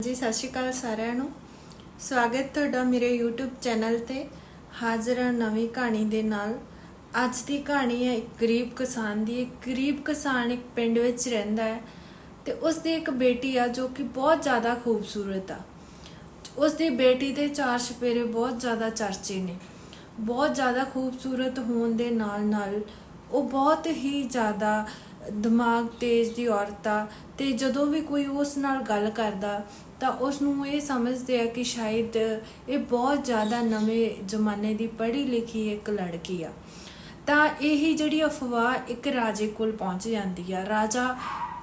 ਜੀ ਸਤਿ ਸ਼੍ਰੀ ਅਕਾਲ ਸਾਰਿਆਂ ਨੂੰ। ਸਵਾਗਤ ਤੁਹਾਡਾ ਮੇਰੇ YouTube ਚੈਨਲ ਤੇ ਹਾਜ਼ਰ ਹਾਂ ਨਵੀਂ ਕਹਾਣੀ ਦੇ ਨਾਲ। ਅੱਜ ਦੀ ਕਹਾਣੀ ਹੈ ਇੱਕ ਗਰੀਬ ਕਿਸਾਨ ਦੀ। ਇੱਕ ਗਰੀਬ ਕਿਸਾਨ ਇੱਕ ਪਿੰਡ ਵਿੱਚ ਰਹਿੰਦਾ ਹੈ ਤੇ ਉਸ ਦੀ ਇੱਕ ਬੇਟੀ ਆ ਜੋ ਕਿ ਬਹੁਤ ਜ਼ਿਆਦਾ ਖੂਬਸੂਰਤ ਆ। ਉਸ ਦੀ ਬੇਟੀ ਦੇ ਚਾਰ ਛਪੇਰੇ ਬਹੁਤ ਜ਼ਿਆਦਾ ਚਰਚੇ ਨੇ। ਬਹੁਤ ਜ਼ਿਆਦਾ ਖੂਬਸੂਰਤ ਹੋਣ ਦੇ ਨਾਲ ਨਾਲ ਉਹ ਬਹੁਤ ਹੀ ਜ਼ਿਆਦਾ ਦਿਮਾਗ ਤੇਜ਼ ਦੀ ਔਰਤ ਆ ਤੇ ਜਦੋਂ ਵੀ ਕੋਈ ਉਸ ਨਾਲ ਗੱਲ ਕਰਦਾ ਤਾਂ ਉਸ ਨੂੰ ਇਹ ਸਮਝਦੇ ਆ ਕਿ ਸ਼ਾਇਦ ਇਹ ਬਹੁਤ ਜ਼ਿਆਦਾ ਨਵੇਂ ਜ਼ਮਾਨੇ ਦੀ ਪੜ੍ਹੀ ਲਿਖੀ ਇੱਕ ਲੜਕੀ ਆ। ਤਾਂ ਇਹੀ ਜਿਹੜੀ ਅਫਵਾਹ ਇੱਕ ਰਾਜੇ ਕੋਲ ਪਹੁੰਚ ਜਾਂਦੀ ਆ। ਰਾਜਾ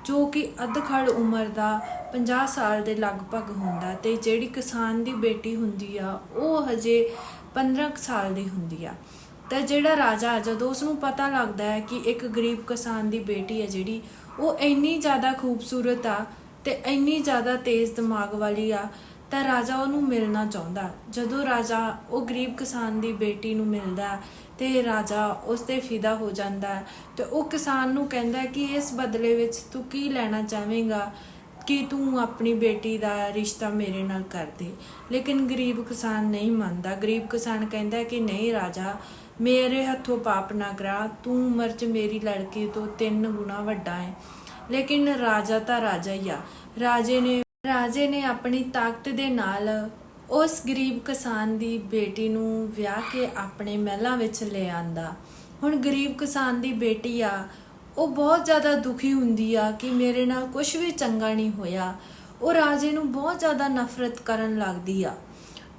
ਜੋ ਕਿ ਅਧਖੜ ਉਮਰ ਦਾ 50 ਸਾਲ ਦੇ ਲਗਭਗ ਹੁੰਦਾ ਤੇ ਜਿਹੜੀ ਕਿਸਾਨ ਦੀ ਬੇਟੀ ਹੁੰਦੀ ਆ, ਉਹ ਹਜੇ 15 ਕੁ ਸਾਲ ਦੀ ਹੁੰਦੀ ਆ। ਤਾਂ ਜਿਹੜਾ ਰਾਜਾ, ਜਦੋਂ ਉਸ ਨੂੰ ਪਤਾ ਲੱਗਦਾ ਹੈ ਕਿ ਇੱਕ ਗਰੀਬ ਕਿਸਾਨ ਦੀ ਬੇਟੀ ਹੈ ਜਿਹੜੀ, ਉਹ ਇੰਨੀ ਜ਼ਿਆਦਾ ਖੂਬਸੂਰਤ ਆ ਤੇ ਇੰਨੀ ਜ਼ਿਆਦਾ ਤੇਜ਼ ਦਿਮਾਗ ਵਾਲੀ ਆ, ਤਾਂ ਰਾਜਾ ਉਹਨੂੰ ਮਿਲਣਾ ਚਾਹੁੰਦਾ। ਜਦੋਂ ਰਾਜਾ, ਉਹ ਗਰੀਬ ਕਿਸਾਨ ਦੀ ਬੇਟੀ ਨੂੰ ਮਿਲਦਾ ਤੇ ਰਾਜਾ ਉਸ ਤੇ ਫਿਦਾ ਹੋ ਜਾਂਦਾ ਹੈ, ਤੇ ਉਹ ਕਿਸਾਨ ਨੂੰ ਕਹਿੰਦਾ ਕਿ ਇਸ ਬਦਲੇ ਵਿੱਚ ਤੂੰ ਕੀ ਲੈਣਾ ਚਾਹਵੇਂਗਾ ਕਿ ਤੂੰ ਆਪਣੀ ਬੇਟੀ ਦਾ ਰਿਸ਼ਤਾ ਮੇਰੇ ਨਾਲ ਕਰ ਦੇ। ਲੇਕਿਨ ਗਰੀਬ ਕਿਸਾਨ ਨਹੀਂ ਮੰਨਦਾ। ਗਰੀਬ ਕਿਸਾਨ ਕਹਿੰਦਾ ਕਿ ਨਹੀਂ ਰਾਜਾ ਮੇਰੇ ਹੱਥੋਂ ਪਾਪ ਨਾ ਕਰਾ, ਤੂੰ ਉਮਰ 'ਚ ਮੇਰੀ ਲੜਕੀ ਤੋਂ ਤਿੰਨ ਗੁਣਾ ਵੱਡਾ ਹੈ। ਲੇਕਿਨ ਰਾਜਾ ਤਾਂ ਰਾਜਾ ਹੀ ਆ। ਰਾਜੇ ਨੇ ਰਾਜੇ ਨੇ ਆਪਣੀ ਤਾਕਤ ਦੇ ਨਾਲ ਉਸ ਗਰੀਬ ਕਿਸਾਨ ਦੀ ਬੇਟੀ ਨੂੰ ਵਿਆਹ ਕੇ ਆਪਣੇ ਮਹਿਲਾਂ ਵਿੱਚ ਲੈ ਆਂਦਾ। ਹੁਣ ਗਰੀਬ ਕਿਸਾਨ ਦੀ ਬੇਟੀ ਆ, ਉਹ ਬਹੁਤ ਜ਼ਿਆਦਾ ਦੁਖੀ ਹੁੰਦੀ ਆ ਕਿ ਮੇਰੇ ਨਾਲ ਕੁਝ ਵੀ ਚੰਗਾ ਨਹੀਂ ਹੋਇਆ। ਉਹ ਰਾਜੇ ਨੂੰ ਬਹੁਤ ਜ਼ਿਆਦਾ ਨਫ਼ਰਤ ਕਰਨ ਲੱਗਦੀ ਆ।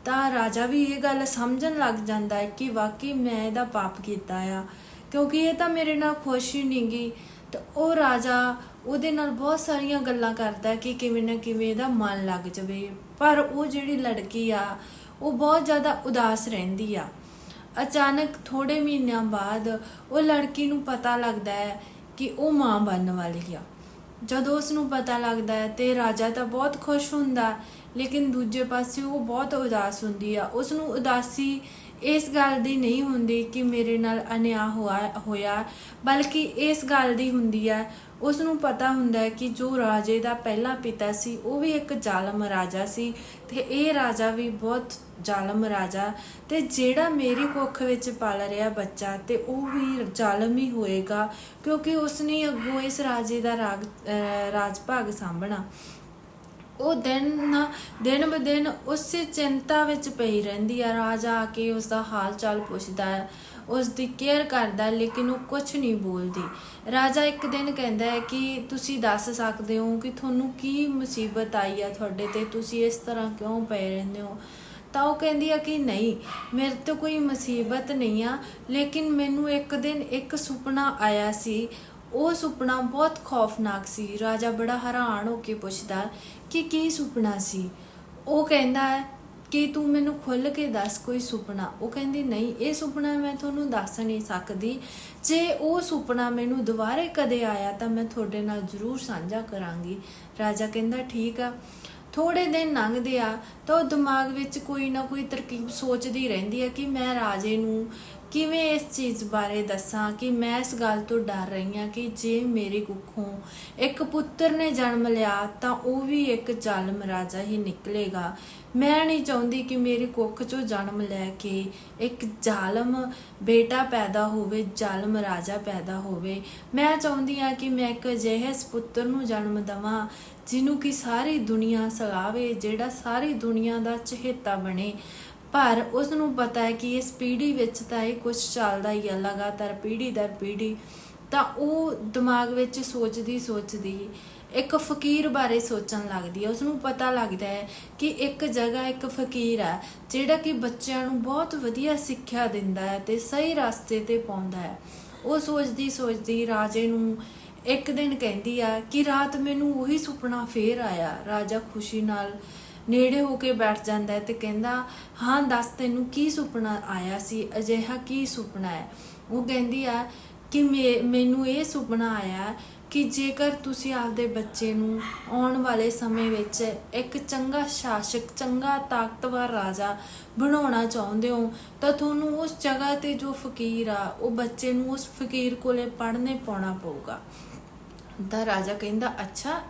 ਤਾਂ ਰਾਜਾ ਵੀ ਇਹ ਗੱਲ ਸਮਝਣ ਲੱਗ ਜਾਂਦਾ ਹੈ ਕਿ ਵਾਕਈ ਮੈਂ ਇਹਦਾ ਪਾਪ ਕੀਤਾ ਆ। ਕਿਉਂਕਿ ਇਹ ਤਾਂ ਮੇਰੇ ਨਾਲ ਖੁਸ਼ ਹੀ ਨਹੀਂ ਗਈ ਤੇ ਉਹ ਰਾਜਾ ਉਹਦੇ ਨਾਲ ਬਹੁਤ ਸਾਰੀਆਂ ਗੱਲਾਂ ਕਰਦਾ ਕਿ ਕਿਵੇਂ ਨਾ ਕਿਵੇਂ ਇਹਦਾ ਮਨ ਲੱਗ ਜਾਵੇ। ਪਰ ਉਹ ਜਿਹੜੀ ਲੜਕੀ ਆ, ਉਹ ਬਹੁਤ ਜ਼ਿਆਦਾ ਉਦਾਸ ਰਹਿੰਦੀ ਆ। ਅਚਾਨਕ ਥੋੜੇ ਮਹੀਨਿਆਂ ਬਾਅਦ ਉਹ ਲੜਕੀ ਨੂੰ ਪਤਾ ਲੱਗਦਾ ਹੈ ਕਿ ਉਹ ਮਾਂ ਬਣਨ ਵਾਲੀ ਆ। ਜਦੋਂ ਉਸ ਨੂੰ ਪਤਾ ਲੱਗਦਾ ਹੈ ਤੇ ਰਾਜਾ ਤਾਂ ਬਹੁਤ ਖੁਸ਼ ਹੁੰਦਾ ਲੇਕਿਨ ਦੂਜੇ ਪਾਸੇ ਉਹ ਬਹੁਤ ਉਦਾਸ ਹੁੰਦੀ ਆ। ਉਸ ਨੂੰ ਉਦਾਸੀ ਇਸ ਗੱਲ ਦੀ ਨਹੀਂ ਹੁੰਦੀ ਕਿ ਮੇਰੇ ਨਾਲ ਅਨਿਆ ਹੋਇਆ ਹੋਇਆ, ਬਲਕਿ ਇਸ ਗੱਲ ਦੀ ਹੁੰਦੀ ਹੈ ਉਸ ਨੂੰ ਪਤਾ ਹੁੰਦਾ ਹੈ ਕਿ ਜੋ ਰਾਜੇ ਦਾ ਪਹਿਲਾ ਪਿਤਾ ਸੀ, ਉਹ ਵੀ ਇੱਕ ਜ਼ਾਲਮ ਰਾਜਾ ਸੀ ਤੇ ਇਹ ਰਾਜਾ ਵੀ ਬਹੁਤ ਜ਼ਾਲਮ ਰਾਜਾ ਤੇ ਜਿਹੜਾ ਮੇਰੀ ਕੁੱਖ ਵਿੱਚ ਪਲ ਰਿਹਾ ਬੱਚਾ ਤੇ ਉਹ ਵੀ ਜ਼ਾਲਮ ਹੀ ਹੋਏਗਾ ਕਿਉਂਕਿ ਉਸਨੇ ਅੱਗੋਂ ਇਸ ਰਾਜੇ ਦਾ ਰਾਗ ਰਾਜ ਭਾਗ ਸਾਂਭਣਾ। ਉਹ ਦਿਨ ਨਾ, ਦਿਨ ਬ ਦਿਨ ਉਸੇ ਚਿੰਤਾ ਵਿੱਚ ਪਈ ਰਹਿੰਦੀ ਆ, ਰਾਜਾ ਆ ਕੇ ਉਸ ਦਾ ਹਾਲ ਚਾਲ ਪੁੱਛਦਾ ਹੈ ਉਸ ਦੀ ਕੇਅਰ ਕਰਦਾ ਲੇਕਿਨ ਉਹ ਕੁਝ ਨਹੀਂ ਬੋਲਦੀ। ਰਾਜਾ ਇੱਕ ਦਿਨ ਕਹਿੰਦਾ ਹੈ ਕਿ ਤੁਸੀਂ ਦੱਸ ਸਕਦੇ ਹੋ ਕਿ ਤੁਹਾਨੂੰ ਕੀ ਮੁਸੀਬਤ ਆਈ ਆ ਤੁਹਾਡੇ ਤੇ, ਤੁਸੀਂ ਇਸ ਤਰ੍ਹਾਂ ਕਿਉਂ ਪਏ ਰਹਿੰਦੇ ਹੋ? ਤਾਂ ਉਹ ਕਹਿੰਦੀ ਆ ਕਿ ਨਹੀਂ, ਮੇਰੇ ਤੇ ਕੋਈ ਮੁਸੀਬਤ ਨਹੀਂ ਆ, ਲੇਕਿਨ ਮੈਨੂੰ ਇੱਕ ਦਿਨ ਇੱਕ ਸੁਪਨਾ ਆਇਆ ਸੀ। ਉਹ ਸੁਪਨਾ ਬਹੁਤ ਖੌਫਨਾਕ ਸੀ। ਰਾਜਾ ਬੜਾ ਹੈਰਾਨ ਹੋ ਕੇ ਪੁੱਛਦਾ ਕਿ ਕੀ ਸੁਪਨਾ ਸੀ? ਉਹ ਕਹਿੰਦਾ ਹੈ ਕਿ ਤੂੰ ਮੈਨੂੰ ਖੁੱਲ ਕੇ ਦੱਸ ਕੋਈ ਸੁਪਨਾ। ਉਹ ਕਹਿੰਦੀ, ਨਹੀਂ, ਇਹ ਸੁਪਨਾ ਮੈਂ ਤੁਹਾਨੂੰ ਦੱਸ ਨਹੀਂ ਸਕਦੀ। ਜੇ ਉਹ ਸੁਪਨਾ ਮੈਨੂੰ ਦੁਬਾਰੇ ਕਦੇ ਆਇਆ ਤਾਂ ਮੈਂ ਤੁਹਾਡੇ ਨਾਲ ਜ਼ਰੂਰ ਸਾਂਝਾ ਕਰਾਂਗੀ। ਰਾਜਾ ਕਹਿੰਦਾ, ਠੀਕ ਆ। ਥੋੜੇ ਦਿਨ ਲੰਘਦੇ ਆ ਤਾਂ ਉਹ ਦਿਮਾਗ ਵਿੱਚ ਕੋਈ ਨਾ ਕੋਈ ਤਰਕੀਬ ਸੋਚਦੀ ਰਹਿੰਦੀ ਹੈ ਕਿ ਮੈਂ ਰਾਜੇ ਨੂੰ ਕਿਵੇਂ ਇਸ ਚੀਜ਼ ਬਾਰੇ ਦੱਸਾਂ ਕਿ ਮੈਂ ਇਸ ਗੱਲ ਤੋਂ ਡਰ ਰਹੀ ਹਾਂ ਕਿ ਜੇ ਮੇਰੇ ਕੁੱਖੋਂ ਇੱਕ ਪੁੱਤਰ ਨੇ ਜਨਮ ਲਿਆ ਤਾਂ ਉਹ ਵੀ ਇੱਕ ਜ਼ਾਲਮ ਰਾਜਾ ਹੀ ਨਿਕਲੇਗਾ। ਮੈਂ ਨਹੀਂ ਚਾਹੁੰਦੀ ਕਿ ਮੇਰੇ ਕੁੱਖ ਚੋਂ ਜਨਮ ਲੈ ਕੇ ਇੱਕ ਜ਼ਾਲਮ ਬੇਟਾ ਪੈਦਾ ਹੋਵੇ, ਜ਼ਾਲਮ ਰਾਜਾ ਪੈਦਾ ਹੋਵੇ। ਮੈਂ ਚਾਹੁੰਦੀ ਹਾਂ ਕਿ ਮੈਂ ਇੱਕ ਅਜਿਹੇ ਪੁੱਤਰ ਨੂੰ ਜਨਮ ਦਵਾਂ ਜਿਹਨੂੰ ਕਿ ਸਾਰੀ ਦੁਨੀਆ ਸਲਾਵੇ, ਜਿਹੜਾ ਸਾਰੀ ਦੁਨੀਆ ਦਾ ਚਹੇਤਾ ਬਣੇ। ਪਰ ਉਸ ਨੂੰ ਪਤਾ ਹੈ ਕਿ ਇਸ ਪੀੜ੍ਹੀ ਵਿੱਚ ਤਾਂ ਇਹ ਕੁਝ ਚੱਲਦਾ ਹੀ ਹੈ ਲਗਾਤਾਰ ਪੀੜ੍ਹੀ ਦਰ ਪੀੜ੍ਹੀ। ਤਾਂ ਉਹ ਦਿਮਾਗ ਵਿੱਚ ਸੋਚਦੀ ਸੋਚਦੀ, ਇੱਕ ਫਕੀਰ ਬਾਰੇ ਸੋਚਣ ਲੱਗਦੀ ਹੈ। ਉਸ ਨੂੰ ਪਤਾ ਲੱਗਦਾ ਹੈ ਕਿ ਇੱਕ ਜਗ੍ਹਾ ਇੱਕ ਫਕੀਰ ਹੈ, ਜਿਹੜਾ ਕਿ ਬੱਚਿਆਂ ਨੂੰ ਬਹੁਤ ਵਧੀਆ ਸਿੱਖਿਆ ਦਿੰਦਾ ਹੈ ਤੇ ਸਹੀ ਰਸਤੇ ਤੇ ਪਾਉਂਦਾ ਹੈ। ਉਹ ਸੋਚਦੀ ਸੋਚਦੀ ਰਾਜੇ ਨੂੰ ਇੱਕ ਦਿਨ ਕਹਿੰਦੀ ਆ ਕਿ ਰਾਤ ਮੈਨੂੰ ਉਹੀ ਸੁਪਨਾ ਫੇਰ ਆਇਆ। ਰਾਜਾ ਖੁਸ਼ੀ ਨਾਲ ਨੇੜੇ ਹੋ ਕੇ ਬੈਠ ਜਾਂਦਾ ਹੈ ਤੇ ਕਹਿੰਦਾ, ਹਾਂ, ਦੱਸ ਤੈਨੂੰ ਕੀ ਸੁਪਨਾ ਆਇਆ ਸੀ? ਅਜਿਹਾ ਕੀ ਸੁਪਨਾ ਹੈ? ਉਹ ਕਹਿੰਦੀ ਆ ਕਿ ਮੈਨੂੰ ਇਹ ਸੁਪਨਾ ਆਇਆ ਕਿ ਜੇਕਰ ਤੁਸੀਂ ਆਪਦੇ ਬੱਚੇ ਨੂੰ ਆਉਣ ਵਾਲੇ ਸਮੇਂ ਵਿੱਚ ਇੱਕ ਚੰਗਾ ਸ਼ਾਸਕ, ਚੰਗਾ ਤਾਕਤਵਰ ਰਾਜਾ ਬਣਾਉਣਾ ਚਾਹੁੰਦੇ ਹੋ, ਤਾਂ ਤੁਹਾਨੂੰ ਉਸ ਜਗ੍ਹਾ ਤੇ ਜੋ ਫਕੀਰ ਆ, ਉਹ ਬੱਚੇ ਨੂੰ ਉਸ ਫਕੀਰ ਕੋਲੇ ਪੜ੍ਹਨੇ ਪਾਉਣਾ ਪਊਗਾ। ਤਾਂ ਰਾਜਾ ਕਹਿੰਦਾ, ਅੱਛਾ,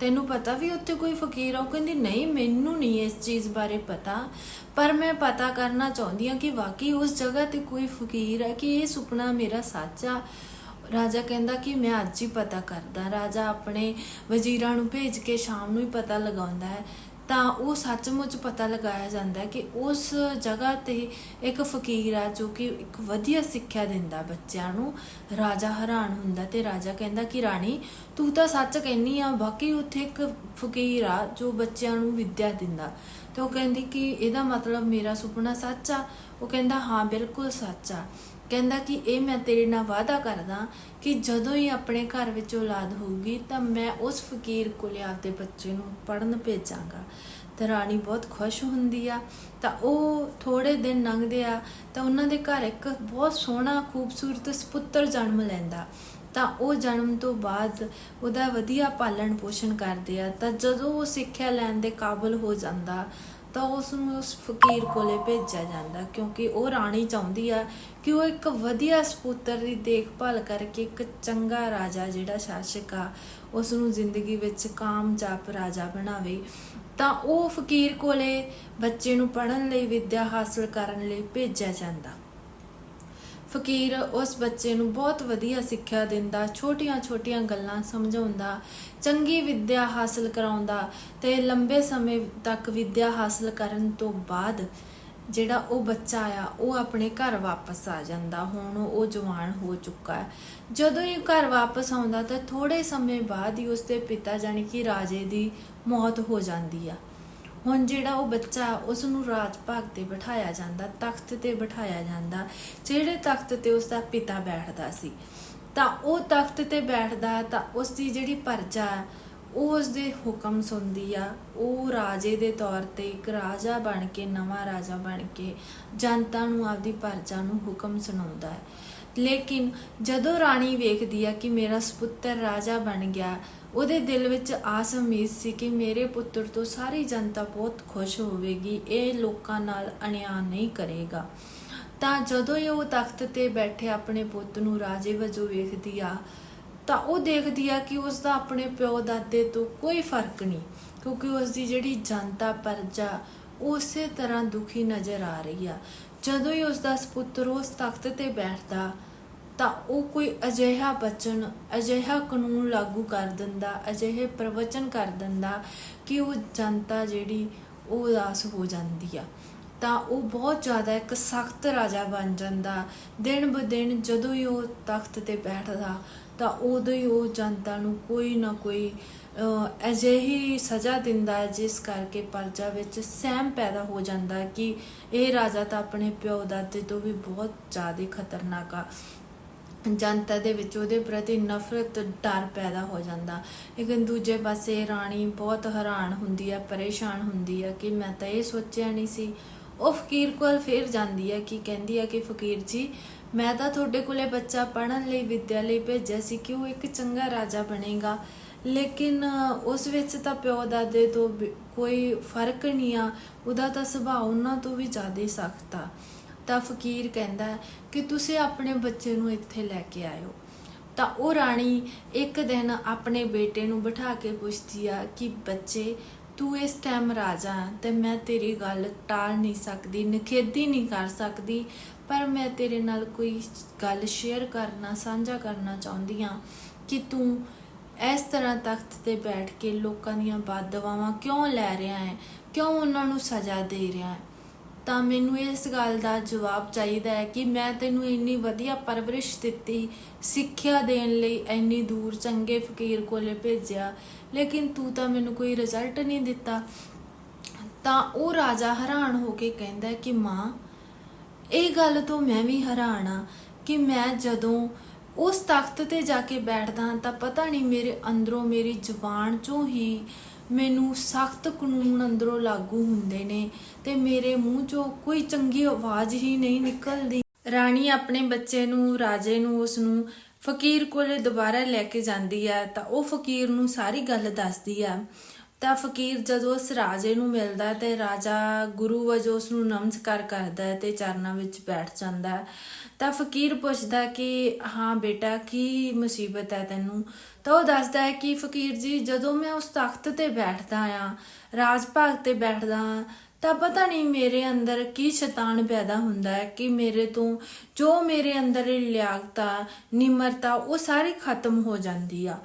ਤੈਨੂੰ ਪਤਾ ਵੀ ਉੱਥੇ ਕੋਈ ਫਕੀਰ ਆ? ਉਹ ਕਹਿੰਦੀ, ਨਹੀਂ, ਮੈਨੂੰ ਨਹੀਂ ਇਸ ਚੀਜ਼ ਬਾਰੇ ਪਤਾ, ਪਰ ਮੈਂ ਪਤਾ ਕਰਨਾ ਚਾਹੁੰਦੀ ਹਾਂ ਕਿ ਵਾਕਈ ਉਸ ਜਗ੍ਹਾ ਤੇ ਕੋਈ ਫਕੀਰ ਆ ਕਿ ਇਹ ਸੁਪਨਾ ਮੇਰਾ ਸੱਚ ਆ? ਰਾਜਾ ਕਹਿੰਦਾ ਕਿ ਮੈਂ ਅੱਜ ਹੀ ਪਤਾ ਕਰਦਾ। ਰਾਜਾ ਆਪਣੇ ਵਜ਼ੀਰਾਂ ਨੂੰ ਭੇਜ ਕੇ ਸ਼ਾਮ ਨੂੰ ਹੀ ਪਤਾ ਲਗਾਉਂਦਾ ਹੈ। ਤਾਂ ਉਹ ਸੱਚਮੁੱਚ ਪਤਾ ਲਗਾਇਆ ਜਾਂਦਾ ਹੈ ਕਿ ਉਸ ਜਗ੍ਹਾ ਤੇ ਇੱਕ ਫਕੀਰ ਆ ਜੋ ਕਿ ਇੱਕ ਵਧੀਆ ਸਿੱਖਿਆ ਦਿੰਦਾ ਬੱਚਿਆਂ ਨੂੰ। ਰਾਜਾ ਹੈਰਾਨ ਹੁੰਦਾ ਤੇ ਰਾਜਾ ਕਹਿੰਦਾ ਕਿ, ਰਾਣੀ, ਤੂੰ ਤਾਂ ਸੱਚ ਕਹਿੰਨੀ ਆ ਬਾਕੀ ਉੱਥੇ ਇੱਕ ਫਕੀਰ ਆ ਜੋ ਬੱਚਿਆਂ ਨੂੰ ਵਿੱਦਿਆ ਦਿੰਦਾ। ਤੇ ਉਹ ਕਹਿੰਦੀ ਕਿ ਇਹਦਾ ਮਤਲਬ ਮੇਰਾ ਸੁਪਨਾ ਸੱਚ ਆ। ਉਹ ਕਹਿੰਦਾ, ਹਾਂ, ਬਿਲਕੁਲ ਸੱਚ ਆ। ਕਹਿੰਦਾ ਕਿ ਇਹ ਮੈਂ ਤੇਰੇ ਨਾਲ ਵਾਅਦਾ ਕਰਦਾ ਕਿ ਜਦੋਂ ਹੀ ਆਪਣੇ ਘਰ ਵਿੱਚ ਔਲਾਦ ਹੋਊਗੀ ਤਾਂ ਮੈਂ ਉਸ ਫਕੀਰ ਕੋਲੇ ਆਪਦੇ ਬੱਚੇ ਨੂੰ ਪੜਨ ਭੇਜਾਂਗਾ। ਤਾਂ ਰਾਣੀ ਬਹੁਤ ਖੁਸ਼ ਹੁੰਦੀ ਆ, ਤਾਂ ਉਹ ਥੋੜੇ ਦਿਨ ਲੰਘਦੇ ਆ, ਤਾਂ ਉਹਨਾਂ ਦੇ ਘਰ ਇੱਕ ਬਹੁਤ ਸੋਹਣਾ, ਖੂਬਸੂਰਤ ਸੁਪੁੱਤਰ ਜਨਮ ਲੈਂਦਾ। ਤਾਂ ਉਹ ਜਨਮ ਤੋਂ ਬਾਅਦ ਉਹਦਾ ਵਧੀਆ ਪਾਲਣ ਪੋਸ਼ਣ ਕਰਦੇ ਆ, ਤਾਂ ਜਦੋਂ ਉਹ ਸਿੱਖਿਆ ਲੈਣ ਦੇ ਕਾਬਿਲ ਹੋ ਜਾਂਦਾ ਤਾਂ ਉਸ ਨੂੰ ਉਸ ਫਕੀਰ ਕੋਲੇ ਭੇਜਿਆ ਜਾਂਦਾ ਕਿਉਂਕਿ ਉਹ ਰਾਣੀ ਚਾਹੁੰਦੀ ਆ ਕਿ ਉਹ ਇੱਕ ਵਧੀਆ ਸਪੁੱਤਰ ਦੀ ਦੇਖਭਾਲ ਕਰਕੇ ਇੱਕ ਚੰਗਾ ਰਾਜਾ ਜਿਹੜਾ ਸ਼ਾਸਕ ਆ ਉਸ ਨੂੰ ਜ਼ਿੰਦਗੀ ਵਿੱਚ ਕਾਮਯਾਬ ਰਾਜਾ ਬਣਾਵੇ। ਤਾਂ ਉਹ ਫਕੀਰ ਕੋਲੇ ਬੱਚੇ ਨੂੰ ਪੜਨ ਲਈ, ਵਿੱਦਿਆ ਹਾਸਲ ਕਰਨ ਲਈ ਭੇਜਿਆ ਜਾਂਦਾ। ਫਕੀਰ ਉਸ ਬੱਚੇ ਨੂੰ ਬਹੁਤ ਵਧੀਆ ਸਿੱਖਿਆ ਦਿੰਦਾ ਛੋਟੀਆਂ-ਛੋਟੀਆਂ ਗੱਲਾਂ ਸਮਝਾਉਂਦਾ, ਚੰਗੀ ਵਿੱਦਿਆ ਹਾਸਲ ਕਰਾਉਂਦਾ ਤੇ ਲੰਬੇ ਸਮੇਂ ਤੱਕ ਵਿੱਦਿਆ ਹਾਸਲ ਕਰਨ ਤੋਂ ਬਾਅਦ ਜਿਹੜਾ ਉਹ ਬੱਚਾ ਆ ਉਹ ਆਪਣੇ ਘਰ ਵਾਪਸ ਆ ਜਾਂਦਾ। ਹੁਣ ਉਹ ਜਵਾਨ ਹੋ ਚੁੱਕਾ ਹੈ। ਜਦੋਂ ਹੀ ਘਰ ਵਾਪਸ ਆਉਂਦਾ ਤਾਂ ਥੋੜੇ ਸਮੇਂ ਬਾਅਦ ਹੀ ਉਸਦੇ ਪਿਤਾ ਜਾਨੀ ਕਿ ਰਾਜੇ ਦੀ ਮੌਤ ਹੋ ਜਾਂਦੀ ਆ। ਹੁਣ ਜਿਹੜਾ ਉਹ ਬੱਚਾ ਉਸ ਨੂੰ ਰਾਜ ਭਾਗ ਤੇ ਬਿਠਾਇਆ ਜਾਂਦਾ ਤਖਤ ਤੇ ਬਿਠਾਇਆ ਜਾਂਦਾ ਜਿਹੜੇ ਤਖਤ ਤੇ ਉਸ ਦਾ ਪਿਤਾ ਬੈਠਦਾ ਸੀ। ਤਾਂ ਉਹ ਤਖਤ ਤੇ ਬੈਠਦਾ ਤਾਂ ਉਸ ਦੀ ਜਿਹੜੀ ਪਰਜਾ ਹੈ, ਉਹ ਉਸ ਦੇ ਹੁਕਮ ਸੁਣਦੀ ਆ। ਉਹ ਰਾਜੇ ਦੇ ਤੌਰ ਤੇ ਇੱਕ ਰਾਜਾ ਬਣ ਕੇ ਨਵਾਂ ਰਾਜਾ ਬਣ ਕੇ ਜਨਤਾ ਨੂੰ ਆਪਦੀ ਪਰਜਾ ਨੂੰ ਹੁਕਮ ਸੁਣਾਉਂਦਾ ਹੈ। ਲੇਕਿਨ ਜਦੋਂ ਰਾਣੀ ਵੇਖਦੀ ਆ ਕਿ ਮੇਰਾ ਸੁਪੁੱਤਰ ਰਾਜਾ ਬਣ ਗਿਆ ਉਹਦੇ ਦਿਲ ਵਿੱਚ ਆਸ ਉਮੀਦ ਸੀ ਕਿ ਮੇਰੇ ਪੁੱਤਰ ਤੋਂ ਸਾਰੀ ਜਨਤਾ ਬਹੁਤ ਖੁਸ਼ ਹੋਵੇਗੀ, ਇਹ ਲੋਕਾਂ ਨਾਲ ਅਨਿਆਂ ਨਹੀਂ ਕਰੇਗਾ। ਤਾਂ ਜਦੋਂ ਹੀ ਉਹ ਤਖਤ ਤੇ ਬੈਠੇ ਆਪਣੇ ਪੁੱਤ ਨੂੰ ਰਾਜੇ ਵਜੋਂ ਵੇਖਦੀ ਆ, ਤਾਂ ਉਹ ਦੇਖਦੀ ਆ ਕਿ ਉਸ ਦਾ ਆਪਣੇ ਪਿਓ ਦਾਦੇ ਤੋਂ ਕੋਈ ਫ਼ਰਕ ਨਹੀਂ, ਕਿਉਂਕਿ ਉਸ ਦੀ ਜਿਹੜੀ ਜਨਤਾ ਪਰਜਾ, ਉਹ ਉਸੇ ਤਰ੍ਹਾਂ ਦੁਖੀ ਨਜ਼ਰ ਆ ਰਹੀ ਆ। ਜਦੋਂ ਹੀ ਉਸ ਦਾ ਸੁਪੁੱਤਰ ਉਸ ਤਖਤ ਤੇ ਬੈਠਦਾ ਤਾਂ ਉਹ ਕੋਈ ਅਜਿਹਾ ਬਚਨ, ਅਜਿਹਾ ਕਾਨੂੰਨ ਲਾਗੂ ਕਰ ਦਿੰਦਾ, ਅਜਿਹੇ ਪ੍ਰਵਚਨ ਕਰ ਦਿੰਦਾ ਕਿ ਉਹ ਜਨਤਾ ਜਿਹੜੀ ਉਹ ਉਦਾਸ ਹੋ ਜਾਂਦੀ ਆ। ਤਾਂ ਉਹ ਬਹੁਤ ਜ਼ਿਆਦਾ ਇੱਕ ਸਖਤ ਰਾਜਾ ਬਣ ਜਾਂਦਾ। ਦਿਨ ਬ ਦਿਨ ਜਦੋਂ ਹੀ ਉਹ ਤਖਤ ਤੇ ਬੈਠਦਾ, ਤਾਂ ਉਦੋਂ ਹੀ ਉਹ ਜਨਤਾ ਨੂੰ ਕੋਈ ਨਾ ਕੋਈ ਅਜਿਹੀ ਸਜ਼ਾ ਦਿੰਦਾ ਜਿਸ ਕਰਕੇ ਪਰਜਾ ਵਿੱਚ ਸਹਿਮ ਪੈਦਾ ਹੋ ਜਾਂਦਾ ਕਿ ਇਹ ਰਾਜਾ ਤਾਂ ਆਪਣੇ ਪਿਓ ਦਾਦੇ ਤੋਂ ਵੀ ਬਹੁਤ ਜ਼ਿਆਦਾ ਖਤਰਨਾਕ ਆ। ਜਨਤਾ ਦੇ ਵਿੱਚ ਉਹਦੇ ਪ੍ਰਤੀ ਨਫ਼ਰਤ ਡਰ ਪੈਦਾ ਹੋ ਜਾਂਦਾ। ਲੇਕਿਨ ਦੂਜੇ ਪਾਸੇ ਰਾਣੀ ਬਹੁਤ ਹੈਰਾਨ ਹੁੰਦੀ ਹੈ ਪਰੇਸ਼ਾਨ ਹੁੰਦੀ ਹੈ ਕਿ ਮੈਂ ਤਾਂ ਇਹ ਸੋਚਿਆ ਨਹੀਂ ਸੀ। ਉਹ ਫਕੀਰ ਕੋਲ ਫੇਰ ਜਾਂਦੀ ਹੈ ਕਿ ਕਹਿੰਦੀ ਹੈ ਕਿ ਫਕੀਰ ਜੀ, ਮੈਂ ਤਾਂ ਤੁਹਾਡੇ ਕੋਲੇ ਬੱਚਾ ਪੜਨ ਲਈ ਵਿਦਿਆ ਲਈ ਭੇਜਿਆ ਸੀ ਕਿ ਉਹ ਇੱਕ ਚੰਗਾ ਰਾਜਾ ਬਣੇਗਾ। ਲੇਕਿਨ ਉਸ ਵਿੱਚ ਤਾਂ ਪਿਓ ਦਾਦੇ ਤੋਂ ਵੀ ਕੋਈ ਫ਼ਰਕ ਨਹੀਂ ਆ। ਉਹਦਾ ਤਾਂ ਸੁਭਾਅ ਉਹਨਾਂ ਤੋਂ ਵੀ ਜ਼ਿਆਦਾ ਸਖਤ ਆ। ਤਾਂ ਫਕੀਰ ਕਹਿੰਦਾ ਕਿ ਤੁਸੀਂ ਆਪਣੇ ਬੱਚੇ ਨੂੰ ਇੱਥੇ ਲੈ ਕੇ ਆਇਓ। ਤਾਂ ਉਹ ਰਾਣੀ ਇੱਕ ਦਿਨ ਆਪਣੇ ਬੇਟੇ ਨੂੰ ਬਿਠਾ ਕੇ ਪੁੱਛਦੀ ਆ ਕਿ ਬੱਚੇ, ਤੂੰ ਇਸ ਟਾਈਮ ਰਾਜਾ ਹੈ ਤੇ ਮੈਂ ਤੇਰੀ ਗੱਲ ਟਾਲ ਨਹੀਂ ਸਕਦੀ, ਨਿਖੇਧੀ ਨਹੀਂ ਕਰ ਸਕਦੀ, ਪਰ ਮੈਂ ਤੇਰੇ ਨਾਲ ਕੋਈ ਗੱਲ ਸ਼ੇਅਰ ਕਰਨਾ, ਸਾਂਝਾ ਕਰਨਾ ਚਾਹੁੰਦੀ ਆ ਕਿ ਤੂੰ ਇਸ ਤਰ੍ਹਾਂ ਤਖਤ ਤੇ ਬੈਠ ਕੇ ਲੋਕਾਂ ਦੀਆਂ ਬਦਦੁਆਵਾਂ ਕਿਉਂ ਲੈ ਰਿਹਾ ਹੈ, ਕਿਉਂ ਉਹਨਾਂ ਨੂੰ ਸਜ਼ਾ ਦੇ ਰਿਹਾ ਹੈ। ਤਾਂ ਮੈਨੂੰ ਇਸ ਗੱਲ ਦਾ ਜਵਾਬ ਚਾਹੀਦਾ ਹੈ ਕਿ ਮੈਂ ਤੈਨੂੰ ਇੰਨੀ ਵਧੀਆ ਪਰਵਰਿਸ਼ ਦਿੱਤੀ, ਸਿੱਖਿਆ ਦੇਣ ਲਈ ਇੰਨੀ ਦੂਰ ਚੰਗੇ ਫਕੀਰ ਕੋਲੇ ਭੇਜਿਆ, ਲੇਕਿਨ ਤੂੰ ਤਾਂ ਮੈਨੂੰ ਕੋਈ ਰਿਜ਼ਲਟ ਨਹੀਂ ਦਿੱਤਾ। ਤਾਂ ਉਹ ਰਾਜਾ ਹੈਰਾਨ ਹੋ ਕੇ ਕਹਿੰਦਾ ਕਿ ਮਾਂ, ਇਹ ਗੱਲ ਤੋਂ ਮੈਂ ਵੀ ਹੈਰਾਨ ਆ ਕਿ ਮੈਂ ਜਦੋਂ ਉਸ ਤਖਤ ਤੇ ਜਾ ਕੇ ਬੈਠਦਾ ਹਾਂ ਤਾਂ ਪਤਾ ਨਹੀਂ ਮੇਰੇ ਅੰਦਰੋਂ ਮੇਰੀ ਜ਼ੁਬਾਨ ਚੋਂ ਹੀ ਮੈਨੂੰ ਸਖਤ ਕਾਨੂੰਨ ਅੰਦਰੋਂ ਲਾਗੂ ਹੁੰਦੇ ਨੇ ਤੇ ਮੇਰੇ ਮੂੰਹ ਚੋਂ ਕੋਈ ਚੰਗੀ ਆਵਾਜ਼ ਹੀ ਨਹੀਂ ਨਿਕਲਦੀ। ਰਾਣੀ ਆਪਣੇ ਬੱਚੇ ਨੂੰ, ਰਾਜੇ ਨੂੰ ਉਸ ਨੂੰ ਫਕੀਰ ਕੋਲੇ ਦੁਬਾਰਾ ਲੈ ਕੇ ਜਾਂਦੀ ਆ ਤਾਂ ਉਹ ਫਕੀਰ ਨੂੰ ਸਾਰੀ ਗੱਲ ਦੱਸਦੀ ਆ। ਤਾਂ ਫਕੀਰ ਜਦੋਂ ਉਸ ਰਾਜੇ ਨੂੰ ਮਿਲਦਾ ਤੇ ਰਾਜਾ ਗੁਰੂ ਵਜੋਂ ਉਸ ਨੂੰ ਨਮਸਕਾਰ ਕਰਦਾ ਹੈ ਤੇ ਚਰਨਾਂ ਵਿੱਚ ਬੈਠ ਜਾਂਦਾ ਹੈ ਤਾਂ ਫਕੀਰ ਪੁੱਛਦਾ ਕਿ, ਹਾਂ ਬੇਟਾ, ਕੀ ਮੁਸੀਬਤ ਹੈ ਤੈਨੂੰ? ਤਾਂ ਉਹ ਦੱਸਦਾ ਹੈ ਕਿ ਫਕੀਰ ਜੀ, ਜਦੋਂ ਮੈਂ ਉਸ ਤਖਤ ਤੇ ਬੈਠਦਾ ਆ ਰਾਜ ਭਾਗ ਤੇ ਬੈਠਦਾ ਹਾਂ, ਤਾਂ ਪਤਾ ਨਹੀਂ ਮੇਰੇ ਅੰਦਰ ਕੀ ਸ਼ੈਤਾਨ ਪੈਦਾ ਹੁੰਦਾ ਹੈ ਕਿ ਮੇਰੇ ਤੋਂ ਜੋ ਮੇਰੇ ਅੰਦਰ ਲਿਆਕਤਾ ਨਿਮਰਤਾ, ਉਹ ਸਾਰੀ ਖਤਮ ਹੋ ਜਾਂਦੀ ਆ।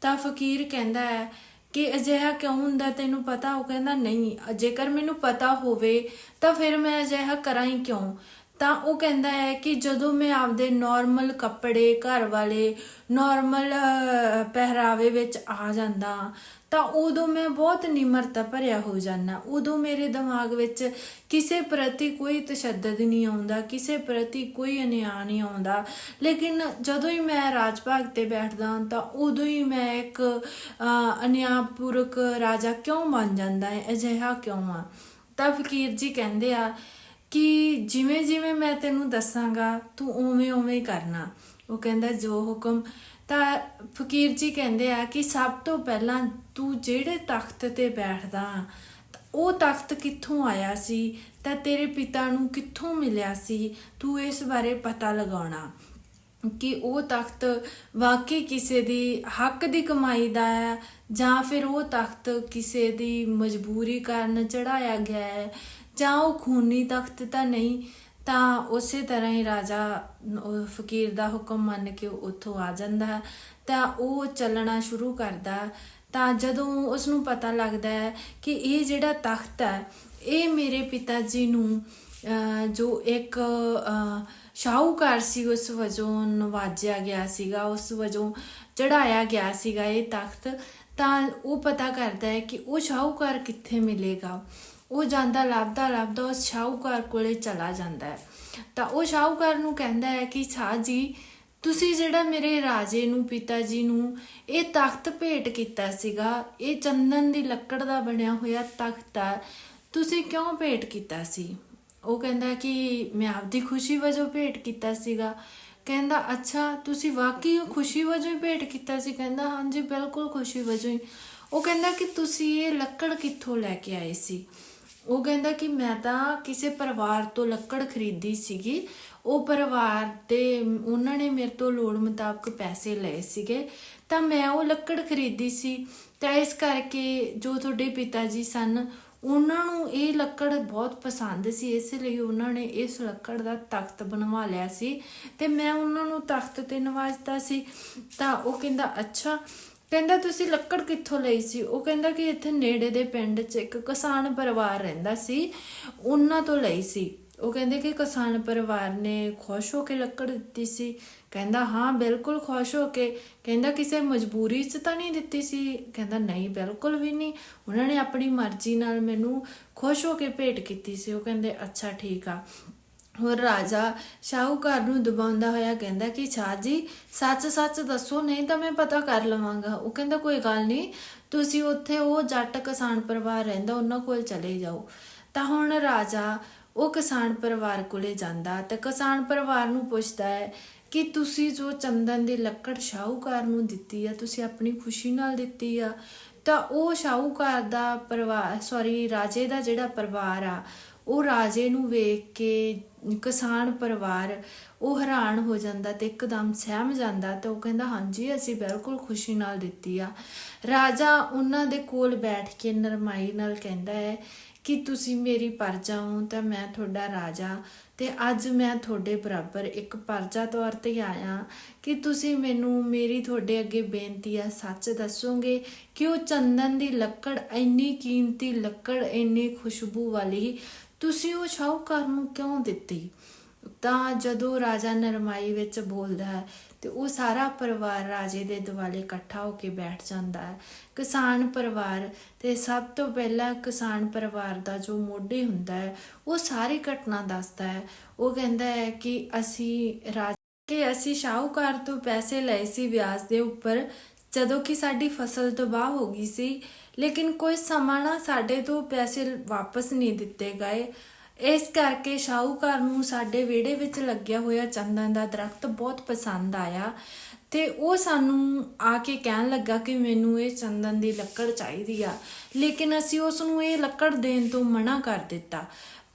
ਤਾਂ ਫਕੀਰ ਕਹਿੰਦਾ ਹੈ ਕਿ ਅਜਿਹਾ ਕਿਉਂ ਹੁੰਦਾ ਤੈਨੂੰ ਪਤਾ? ਉਹ ਕਹਿੰਦਾ, ਨਹੀਂ, ਜੇਕਰ ਮੈਨੂੰ ਪਤਾ ਹੋਵੇ, ਤਾਂ ਫਿਰ ਮੈਂ ਅਜਿਹਾ ਕਰਾਂ ਹੀ ਕਿਉਂ? ਤਾਂ ਉਹ ਕਹਿੰਦਾ ਹੈ ਕਿ ਜਦੋਂ ਮੈਂ ਆਪਦੇ ਨਾਰਮਲ ਕੱਪੜੇ ਘਰ ਵਾਲੇ ਨਾਰਮਲ ਪਹਿਰਾਵੇ ਵਿੱਚ ਆ ਜਾਂਦਾ ਤਾਂ ਉਦੋਂ ਮੈਂ ਬਹੁਤ ਨਿਮਰਤਾ ਭਰਿਆ ਹੋ ਜਾਂਦਾ। ਉਦੋਂ ਮੇਰੇ ਦਿਮਾਗ ਵਿੱਚ ਕਿਸੇ ਪ੍ਰਤੀ ਕੋਈ ਤਸ਼ੱਦਦ ਨਹੀਂ ਆਉਂਦਾ ਕਿਸੇ ਪ੍ਰਤੀ ਕੋਈ ਅਨਿਆਂ ਨਹੀਂ ਆਉਂਦਾ। ਲੇਕਿਨ ਜਦੋਂ ਹੀ ਮੈਂ ਰਾਜ ਭਾਗ ਤੇ ਬੈਠਦਾ ਹਾਂ ਤਾਂ ਉਦੋਂ ਹੀ ਮੈਂ ਇੱਕ ਅਹ, ਅਨਿਆਂਪੂਰਕ ਰਾਜਾ ਕਿਉਂ ਬਣ ਜਾਂਦਾ ਹੈ? ਅਜਿਹਾ ਕਿਉਂ ਆ? ਤਾਂ ਫਕੀਰ ਜੀ ਕਹਿੰਦੇ ਆ ਕਿ ਜਿਵੇਂ ਜਿਵੇਂ ਮੈਂ ਤੈਨੂੰ ਦੱਸਾਂਗਾ, ਤੂੰ ਉਵੇਂ ਉਵੇਂ ਕਰਨਾ। ਉਹ ਕਹਿੰਦਾ, ਜੋ ਹੁਕਮ, ਤਾਂ ਫਕੀਰ ਜੀ ਕਹਿੰਦੇ ਆ ਕਿ ਸਭ ਤੋਂ ਪਹਿਲਾਂ ਤੂੰ ਜਿਹੜੇ ਤਖਤ ਤੇ ਬੈਠਦਾ, ਤਾਂ ਉਹ ਤਖਤ ਕਿੱਥੋਂ ਆਇਆ ਸੀ? ਤਾਂ ਤੇਰੇ ਪਿਤਾ ਨੂੰ ਕਿੱਥੋਂ ਮਿਲਿਆ ਸੀ? ਤੂੰ ਇਸ ਬਾਰੇ ਪਤਾ ਲਗਾਉਣਾ ਕਿ ਉਹ ਤਖਤ ਵਾਕਈ ਕਿਸੇ ਦੀ ਹੱਕ ਦੀ ਕਮਾਈ ਦਾ ਹੈ ਜਾਂ ਫਿਰ ਉਹ ਤਖਤ ਕਿਸੇ ਦੀ ਮਜਬੂਰੀ ਕਾਰਨ ਚੜਾਇਆ ਗਿਆ ਹੈ? ਜਾਂ ਉਹ ਖੂਨੀ ਤਖਤ ਤਾਂ ਨਹੀਂ, ਤਾਂ ਉਸੇ ਤਰ੍ਹਾਂ ਹੀ ਰਾਜਾ ਫਕੀਰ ਦਾ ਹੁਕਮ ਮੰਨ ਕੇ ਉੱਥੋਂ ਆ ਜਾਂਦਾ ਹੈ। ਤਾਂ ਉਹ ਚੱਲਣਾ ਸ਼ੁਰੂ ਕਰਦਾ ਤਾਂ ਜਦੋਂ ਉਸ ਨੂੰ ਪਤਾ ਲੱਗਦਾ ਹੈ ਕਿ ਇਹ ਜਿਹੜਾ ਤਖਤ ਹੈ, ਇਹ ਮੇਰੇ ਪਿਤਾ ਜੀ ਨੂੰ ਜੋ ਇੱਕ ਸ਼ਾਹੂਕਾਰ ਸੀ, ਉਸ ਵਜੋਂ ਨਵਾਜਿਆ ਗਿਆ ਸੀਗਾ, ਉਸ ਵਜੋਂ ਚੜਾਇਆ ਗਿਆ ਸੀਗਾ ਇਹ ਤਖਤ, ਤਾਂ ਉਹ ਪਤਾ ਕਰਦਾ ਹੈ ਕਿ ਉਹ ਸ਼ਾਹੂਕਾਰ ਕਿੱਥੇ ਮਿਲੇਗਾ। ਉਹ ਜਾਂਦਾ, ਲੱਭਦਾ ਲੱਭਦਾ, ਉਸ ਸ਼ਾਹੂਕਾਰ ਕੋਲੇ ਚਲਾ ਜਾਂਦਾ ਹੈ। ਤਾਂ ਉਹ ਸ਼ਾਹੂਕਾਰ ਨੂੰ ਕਹਿੰਦਾ ਹੈ ਕਿ ਸ਼ਾਹ ਜੀ, ਤੁਸੀਂ ਜਿਹੜਾ ਮੇਰੇ ਰਾਜੇ ਨੂੰ, ਪਿਤਾ ਜੀ ਨੂੰ ਇਹ ਤਖਤ ਭੇਟ ਕੀਤਾ ਸੀਗਾ, ਇਹ ਚੰਦਨ ਦੀ ਲੱਕੜ ਦਾ ਬਣਿਆ ਹੋਇਆ ਤਖਤ ਆ ਤੁਸੀਂ ਕਿਉਂ ਭੇਟ ਕੀਤਾ ਸੀ? ਉਹ ਕਹਿੰਦਾ ਕਿ ਮੈਂ ਆਪਦੀ ਖੁਸ਼ੀ ਵਜੋਂ ਭੇਟ ਕੀਤਾ ਸੀਗਾ। ਕਹਿੰਦਾ, ਅੱਛਾ, ਤੁਸੀਂ ਵਾਕਈ ਉਹ ਖੁਸ਼ੀ ਵਜੋਂ ਹੀ ਭੇਟ ਕੀਤਾ ਸੀ? ਕਹਿੰਦਾ, ਹਾਂਜੀ, ਬਿਲਕੁਲ ਖੁਸ਼ੀ ਵਜੋਂ ਹੀ। ਉਹ ਕਹਿੰਦਾ ਕਿ ਤੁਸੀਂ ਇਹ ਲੱਕੜ ਕਿੱਥੋਂ ਲੈ ਕੇ ਆਏ ਸੀ? ਉਹ ਕਹਿੰਦਾ ਕਿ ਮੈਂ ਤਾਂ ਕਿਸੇ ਪਰਿਵਾਰ ਤੋਂ ਲੱਕੜ ਖਰੀਦੀ ਸੀਗੀ। ਉਹ ਪਰਿਵਾਰ ਦੇ ਉਹਨਾਂ ਨੇ ਮੇਰੇ ਤੋਂ ਲੋੜ ਮੁਤਾਬਕ ਪੈਸੇ ਲਏ ਸੀਗੇ। ਤਾਂ ਮੈਂ ਉਹ ਲੱਕੜ ਖਰੀਦੀ ਸੀ। ਤਾਂ ਇਸ ਕਰਕੇ ਜੋ ਤੁਹਾਡੇ ਪਿਤਾ ਜੀ ਸਨ, ਉਹਨਾਂ ਨੂੰ ਇਹ ਲੱਕੜ ਬਹੁਤ ਪਸੰਦ ਸੀ। ਇਸ ਲਈ ਉਹਨਾਂ ਨੇ ਇਸ ਲੱਕੜ ਦਾ ਤਖਤ ਬਣਵਾ ਲਿਆ ਸੀ। ਤੇ ਮੈਂ ਉਹਨਾਂ ਨੂੰ ਤਖਤ ਤੇ ਨਵਾਜ਼ਤਾ ਸੀ। ਤਾਂ ਉਹ ਕਹਿੰਦਾ, ਅੱਛਾ ਕਹਿੰਦਾ ਤੁਸੀਂ ਲੱਕੜ ਕਿੱਥੋਂ ਲਈ ਸੀ? ਉਹ ਕਹਿੰਦਾ ਕਿ ਇੱਥੇ ਨੇੜੇ ਦੇ ਪਿੰਡ 'ਚ ਇੱਕ ਕਿਸਾਨ ਪਰਿਵਾਰ ਰਹਿੰਦਾ ਸੀ। ਉਹਨਾਂ ਤੋਂ ਲਈ ਸੀ। ਉਹ ਕਹਿੰਦੇ ਕਿ ਕਿਸਾਨ ਪਰਿਵਾਰ ਨੇ ਖੁਸ਼ ਹੋ ਕੇ ਲੱਕੜ ਦਿੱਤੀ ਸੀ। ਕਹਿੰਦਾ, ਹਾਂ, ਬਿਲਕੁਲ ਖੁਸ਼ ਹੋ ਕੇ। ਕਹਿੰਦਾ, ਕਿਸੇ ਮਜਬੂਰੀ 'ਚ ਤਾਂ ਨਹੀਂ ਦਿੱਤੀ ਸੀ? ਕਹਿੰਦਾ, ਨਹੀਂ, ਬਿਲਕੁਲ ਵੀ ਨਹੀਂ। ਉਹਨਾਂ ਨੇ ਆਪਣੀ ਮਰਜ਼ੀ ਨਾਲ ਮੈਨੂੰ ਖੁਸ਼ ਹੋ ਕੇ ਭੇਟ ਕੀਤੀ ਸੀ। ਉਹ ਕਹਿੰਦੇ, ਅੱਛਾ, ਠੀਕ ਆ। ਹੋਰ ਰਾਜਾ ਸ਼ਾਹੂਕਾਰ ਨੂੰ ਦਬਾਉਂਦਾ ਹੋਇਆ ਕਹਿੰਦਾ ਕਿ ਸ਼ਾਹ ਜੀ, ਸੱਚ ਸੱਚ ਦੱਸੋ, ਨਹੀਂ ਤਾਂ ਮੈਂ ਪਤਾ ਕਰ ਲਵਾਂਗਾ। ਉਹ ਕਹਿੰਦਾ, ਕੋਈ ਗੱਲ ਨਹੀਂ, ਤੁਸੀਂ ਉੱਥੇ ਉਹ ਜੱਟ ਕਿਸਾਨ ਪਰਿਵਾਰ ਰਹਿੰਦਾ, ਉਹਨਾਂ ਕੋਲ ਚਲੇ ਜਾਓ। ਤਾਂ ਹੁਣ ਰਾਜਾ ਉਹ ਕਿਸਾਨ ਪਰਿਵਾਰ ਕੋਲੇ ਜਾਂਦਾ ਤੇ ਕਿਸਾਨ ਪਰਿਵਾਰ ਨੂੰ ਪੁੱਛਦਾ ਹੈ ਕਿ ਤੁਸੀਂ ਜੋ ਚੰਦਨ ਦੀ ਲੱਕੜ ਸ਼ਾਹੂਕਾਰ ਨੂੰ ਦਿੱਤੀ ਆ, ਤੁਸੀਂ ਆਪਣੀ ਖੁਸ਼ੀ ਨਾਲ ਦਿੱਤੀ ਆ, ਤਾਂ ਉਹ ਸ਼ਾਹੂਕਾਰ ਦਾ ਪਰਿਵਾਰ ਸੌਰੀ ਰਾਜੇ ਦਾ ਜਿਹੜਾ ਪਰਿਵਾਰ ਆ, ਉਹ ਰਾਜੇ ਨੂੰ ਵੇਖ ਕੇ ਕਿਸਾਨ ਪਰਿਵਾਰ, ਉਹ ਹੈਰਾਨ ਹੋ ਜਾਂਦਾ ਤੇ ਇੱਕਦਮ ਸਹਿਮ ਜਾਂਦਾ ਤੇ ਉਹ ਕਹਿੰਦਾ, ਹਾਂਜੀ, ਅਸੀਂ ਬਿਲਕੁਲ ਖੁਸ਼ੀ ਨਾਲ ਦਿੱਤੀ ਆ। ਰਾਜਾ ਉਹਨਾਂ ਦੇ ਕੋਲ ਬੈਠ ਕੇ ਨਰਮਾਈ ਨਾਲ ਕਹਿੰਦਾ ਹੈ ਕਿ ਤੁਸੀਂ ਮੇਰੀ ਪਰਜਾ ਹੋ ਤਾਂ ਮੈਂ ਤੁਹਾਡਾ ਰਾਜਾ ਤੇ ਅੱਜ ਮੈਂ ਤੁਹਾਡੇ ਬਰਾਬਰ ਇੱਕ ਪਰਜਾ ਤੌਰ ਤੇ ਆਇਆ ਕਿ ਤੁਸੀਂ ਮੈਨੂੰ, ਮੇਰੀ ਤੁਹਾਡੇ ਅੱਗੇ ਬੇਨਤੀ ਆ, ਸੱਚ ਦੱਸੋਗੇ ਕਿ ਉਹ ਚੰਦਨ ਦੀ ਲੱਕੜ, ਇੰਨੀ ਕੀਮਤੀ ਲੱਕੜ, ਇੰਨੀ ਖੁਸ਼ਬੂ ਵਾਲੀ ਤੁਸੀਂ ਉਹ ਸ਼ਾਹੂਕਾਰ ਨੂੰ ਕਿਉਂ ਦਿੱਤੀ? ਤਾਂ ਜਦੋਂ ਰਾਜਾ ਨਰਮਾਈ ਵਿੱਚ ਬੋਲਦਾ ਹੈ, ਤੇ ਉਹ ਸਾਰਾ ਪਰਿਵਾਰ ਰਾਜੇ ਦੇ ਦੁਆਲੇ ਇਕੱਠਾ ਹੋ ਕੇ ਬੈਠ ਜਾਂਦਾ ਹੈ। ਕਿਸਾਨ ਪਰਿਵਾਰ, ਤੇ ਸਭ ਤੋਂ ਪਹਿਲਾਂ ਕਿਸਾਨ ਪਰਿਵਾਰ ਦਾ ਜੋ ਮੋਢੀ ਹੁੰਦਾ ਹੈ, ਉਹ ਸਾਰੀ ਘਟਨਾ ਦੱਸਦਾ ਹੈ। ਉਹ ਕਹਿੰਦਾ ਹੈ ਕਿ ਅਸੀਂ ਰਾਜ, ਕਿ ਅਸੀਂ ਸ਼ਾਹੂਕਾਰ ਤੋਂ ਪੈਸੇ ਲਏ ਸੀ ਵਿਆਜ ਦੇ ਉੱਪਰ, ਜਦੋਂ ਕਿ ਸਾਡੀ ਫਸਲ ਤਬਾਹ ਹੋ ਗਈ ਸੀ। ਲੇਕਿਨ ਕੋਈ ਸਮਾਂ ਨਾ ਸਾਡੇ ਤੋਂ ਪੈਸੇ ਵਾਪਸ ਨਹੀਂ ਦਿੱਤੇ ਗਏ। ਇਸ ਕਰਕੇ ਸ਼ਾਹੂਕਾਰ ਨੂੰ ਸਾਡੇ ਵਿਹੜੇ ਵਿੱਚ ਲੱਗਿਆ ਹੋਇਆ ਚੰਦਨ ਦਾ ਦਰਖਤ ਬਹੁਤ ਪਸੰਦ ਆਇਆ ਤੇ ਉਹ ਸਾਨੂੰ ਆ ਕੇ ਕਹਿਣ ਲੱਗਾ ਕਿ ਮੈਨੂੰ ਇਹ ਚੰਦਨ ਦੀ ਲੱਕੜ ਚਾਹੀਦੀ ਆ। ਲੇਕਿਨ ਅਸੀਂ ਉਸ ਨੂੰ ਇਹ ਲੱਕੜ ਦੇਣ ਤੋਂ ਮਨਾ ਕਰ ਦਿੱਤਾ।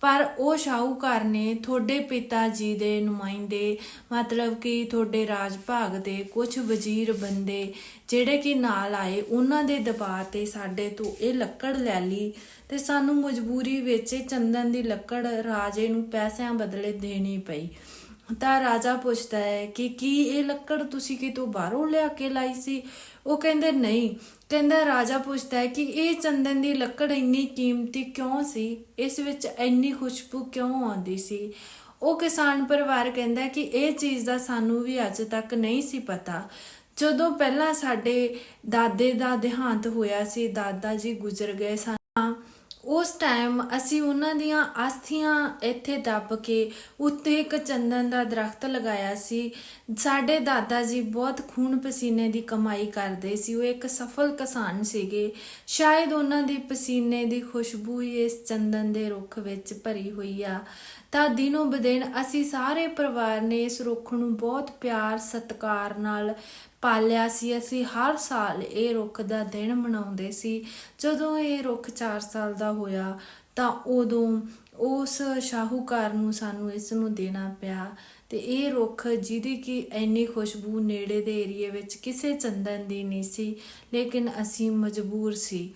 ਪਰ ਉਹ ਸ਼ਾਹੂਕਾਰ ਨੇ ਤੁਹਾਡੇ ਪਿਤਾ ਜੀ ਦੇ ਨੁਮਾਇੰਦੇ, ਮਤਲਬ ਕਿ ਤੁਹਾਡੇ ਰਾਜ ਭਾਗ ਦੇ ਕੁਝ ਵਜ਼ੀਰ ਬੰਦੇ ਜਿਹੜੇ ਕਿ ਨਾਲ ਆਏ, ਉਹਨਾਂ ਦੇ ਦਬਾਅ ਤੇ ਸਾਡੇ ਤੋਂ ਇਹ ਲੱਕੜ ਲੈ ਲਈ ਤੇ ਸਾਨੂੰ ਮਜਬੂਰੀ ਵਿੱਚ ਚੰਦਨ ਦੀ ਲੱਕੜ ਰਾਜੇ ਨੂੰ ਪੈਸਿਆਂ ਬਦਲੇ ਦੇਣੀ ਪਈ। ਤਾਂ ਰਾਜਾ ਪੁੱਛਦਾ ਹੈ ਕਿ ਕੀ ਇਹ ਲੱਕੜ ਤੁਸੀਂ ਕਿਤੋਂ ਬਾਹਰੋਂ ਲਿਆ ਕੇ ਲਾਈ ਸੀ? ਉਹ ਕਹਿੰਦੇ, ਨਹੀਂ। ਕਹਿੰਦਾ ਰਾਜਾ ਪੁੱਛਦਾ ਹੈ ਕਿ ਇਹ ਚੰਦਨ ਦੀ ਲੱਕੜ ਇੰਨੀ ਕੀਮਤੀ ਕਿਉਂ ਸੀ? ਇਸ ਵਿੱਚ ਇੰਨੀ ਖੁਸ਼ਬੂ ਕਿਉਂ ਆਉਂਦੀ ਸੀ? ਉਹ ਕਿਸਾਨ ਪਰਿਵਾਰ ਕਹਿੰਦਾ ਕਿ ਇਹ ਚੀਜ਼ ਦਾ ਸਾਨੂੰ ਵੀ ਅੱਜ ਤੱਕ ਨਹੀਂ ਸੀ ਪਤਾ। ਜਦੋਂ ਪਹਿਲਾਂ ਸਾਡੇ ਦਾਦੇ ਦਾ ਦੇਹਾਂਤ ਹੋਇਆ ਸੀ, ਦਾਦਾ ਜੀ ਗੁਜ਼ਰ ਗਏ ਸਨ ਉਸ ਟਾਈਮ ਅਸੀਂ ਉਹਨਾਂ ਦੀਆਂ ਅਸਥੀਆਂ ਇੱਥੇ ਦੱਬ ਕੇ ਉੱਤੇ ਇੱਕ ਚੰਦਨ ਦਾ ਦਰਖਤ ਲਗਾਇਆ ਸੀ। ਸਾਡੇ ਦਾਦਾ ਜੀ ਬਹੁਤ ਖੂਨ ਪਸੀਨੇ ਦੀ ਕਮਾਈ ਕਰਦੇ ਸੀ। ਉਹ ਇੱਕ ਸਫਲ ਕਿਸਾਨ ਸੀਗੇ। ਸ਼ਾਇਦ ਉਹਨਾਂ ਦੀ ਪਸੀਨੇ ਦੀ ਖੁਸ਼ਬੂ ਹੀ ਇਸ ਚੰਦਨ ਦੇ ਰੁੱਖ ਵਿੱਚ ਭਰੀ ਹੋਈ ਆ। ਤਾਂ ਦਿਨੋਂ ਬਦਿਨ ਅਸੀਂ ਸਾਰੇ ਪਰਿਵਾਰ ਨੇ ਇਸ ਰੁੱਖ ਨੂੰ ਬਹੁਤ ਪਿਆਰ, ਸਤਿਕਾਰ ਨਾਲ ਪਾਲਿਆ ਸੀ। ਅਸੀਂ ਹਰ ਸਾਲ ਇਹ ਰੁੱਖ ਦਾ ਦਿਨ ਮਨਾਉਂਦੇ ਸੀ। ਜਦੋਂ ਇਹ ਰੁੱਖ 4 ਸਾਲ ਦਾ ਹੋਇਆ ਤਾਂ ਉਦੋਂ ਉਸ ਸ਼ਾਹੂਕਾਰ ਨੂੰ ਸਾਨੂੰ ਇਸ ਨੂੰ ਦੇਣਾ ਪਿਆ। ਤੇ ਇਹ ਰੁੱਖ ਜਿਹਦੀ ਕਿ ਇੰਨੀ ਖੁਸ਼ਬੂ ਨੇੜੇ ਦੇ ਏਰੀਏ ਵਿੱਚ ਕਿਸੇ ਚੰਦਨ ਦੀ ਨਹੀਂ ਸੀ, ਲੇਕਿਨ ਅਸੀਂ ਮਜਬੂਰ ਸੀ।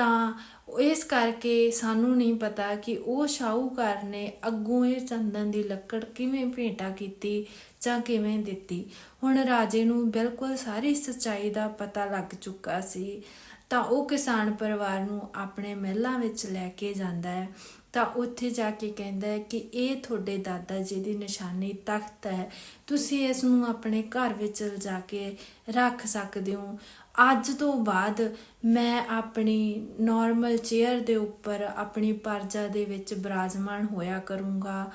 ਤਾਂ ਇਸ ਕਰਕੇ ਸਾਨੂੰ ਨਹੀਂ ਪਤਾ ਕਿ ਉਹ ਸ਼ਾਹੂਕਾਰ ਨੇ ਅੱਗੋਂ ਇਹ ਚੰਦਨ ਦੀ ਲੱਕੜ ਕਿਵੇਂ ਭੇਟਾ ਕੀਤੀ ਜਾਂ ਕਿਵੇਂ ਦਿੱਤੀ। ਹੁਣ ਰਾਜੇ ਨੂੰ ਬਿਲਕੁਲ ਸਾਰੀ ਸੱਚਾਈ ਦਾ ਪਤਾ ਲੱਗ ਚੁੱਕਾ ਸੀ। ਤਾਂ ਉਹ ਕਿਸਾਨ ਪਰਿਵਾਰ ਨੂੰ ਆਪਣੇ ਮਹਿਲਾਂ ਵਿੱਚ ਲੈ ਕੇ ਜਾਂਦਾ ਹੈ। ਤਾਂ ਉੱਥੇ ਜਾ ਕੇ ਕਹਿੰਦਾ ਹੈ ਕਿ ਇਹ ਤੁਹਾਡੇ ਦਾਦਾ ਜੀ ਦੀ ਨਿਸ਼ਾਨੀ ਤਖਤ ਹੈ। ਤੁਸੀਂ ਇਸ ਨੂੰ ਆਪਣੇ ਘਰ ਵਿੱਚ ਲਿਜਾ ਕੇ ਰੱਖ ਸਕਦੇ ਹੋ। ਅੱਜ ਤੋਂ ਬਾਅਦ ਮੈਂ ਆਪਣੀ ਨਾਰਮਲ ਚੇਅਰ ਦੇ ਉੱਪਰ ਆਪਣੀ ਪਰਜਾ ਦੇ ਵਿੱਚ ਬਿਰਾਜਮਾਨ ਹੋਇਆ ਕਰੂੰਗਾ।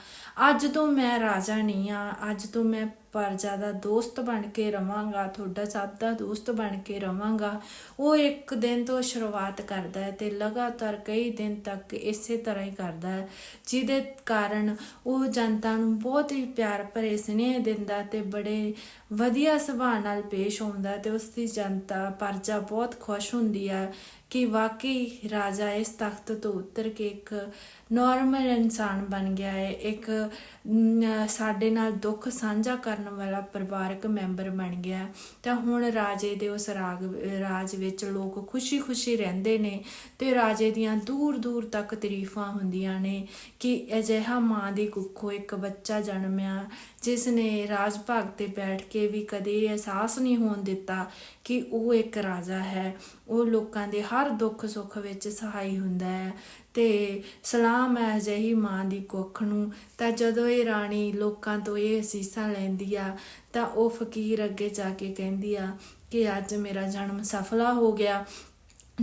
ਅੱਜ ਤੋਂ ਮੈਂ ਰਾਜਾ ਨਹੀਂ ਆ ਅੱਜ ਤੋਂ ਮੈਂ ਪਰਜਾ ਦਾ ਦੋਸਤ ਬਣ ਕੇ ਰਵਾਂਗਾ, ਤੁਹਾਡਾ ਸਭ ਦਾ ਦੋਸਤ ਬਣ ਕੇ ਰਵਾਂਗਾ। ਉਹ ਇੱਕ ਦਿਨ ਤੋਂ ਸ਼ੁਰੂਆਤ ਕਰਦਾ ਹੈ ਤੇ ਲਗਾਤਾਰ ਕਈ ਦਿਨ ਤੱਕ ਇਸੇ ਤਰ੍ਹਾਂ ਹੀ ਕਰਦਾ ਹੈ, ਜਿਹਦੇ ਕਾਰਨ ਉਹ ਜਨਤਾ ਨੂੰ ਬਹੁਤ ਹੀ ਪਿਆਰ ਭਰੇ ਸੁਨੇਹੇ ਦਿੰਦਾ ਤੇ ਬੜੇ ਵਧੀਆ ਸੁਭਾਅ ਨਾਲ ਪੇਸ਼ ਆਉਂਦਾ ਤੇ ਉਸ ਦੀ ਜਨਤਾ ਪਰਜਾ ਬਹੁਤ ਖੁਸ਼ ਹੁੰਦੀ ਹੈ। ਕਿ ਵਾਕਈ ਰਾਜਾ ਇਸ ਤਖਤ ਤੋਂ ਉਤਰ ਕੇ ਇੱਕ ਨਾਰਮਲ ਇਨਸਾਨ ਬਣ ਗਿਆ ਹੈ, ਇੱਕ ਸਾਡੇ ਨਾਲ ਦੁੱਖ ਸਾਂਝਾ ਕਰਨ ਵਾਲਾ ਪਰਿਵਾਰਕ ਮੈਂਬਰ ਬਣ ਗਿਆ ਤਾਂ ਹੁਣ ਰਾਜੇ ਦੇ ਉਸ ਰਾਗ, ਰਾਜ ਵਿੱਚ ਲੋਕ ਖੁਸ਼ੀ-ਖੁਸ਼ੀ ਰਹਿੰਦੇ ਨੇ ਤੇ ਰਾਜੇ ਦੀਆਂ ਦੂਰ-ਦੂਰ ਤੱਕ ਤਾਰੀਫਾਂ ਹੁੰਦੀਆਂ ਨੇ ਕਿ ਅਜਿਹਾ ਮਾਂ ਦੀ ਕੁੱਖੋਂ ਇੱਕ ਬੱਚਾ ਜਨਮਿਆ ਜਿਸ ਨੇ ਰਾਜ ਭਾਗ ਤੇ ਬੈਠ ਕੇ ਵੀ ਕਦੇ ਅਹਿਸਾਸ ਨਹੀਂ ਹੋਣ ਦਿੱਤਾ ਕਿ ਉਹ ਇੱਕ ਰਾਜਾ ਹੈ, ਉਹ ਲੋਕਾਂ ਦੇ ਹਰ ਦੁੱਖ ਸੁੱਖ ਵਿੱਚ ਸਹਾਈ ਹੁੰਦਾ ਹੈ। ਤੇ ਸਲਾਮ ਹੈ ਅਜਿਹੀ ਮਾਂ ਦੀ ਕੁੱਖ ਨੂੰ, ਤਾਂ ਜਦੋਂ ਇਹ ਰਾਣੀ ਲੋਕਾਂ ਤੋਂ ਇਹ ਅਸੀਸਾਂ ਲੈਂਦੀ ਆ, ਤਾਂ ਉਹ ਫਕੀਰ ਅੱਗੇ ਜਾ ਕੇ ਕਹਿੰਦੀ ਆ ਕਿ ਅੱਜ ਮੇਰਾ ਜਨਮ ਸਫਲਾ ਹੋ ਗਿਆ।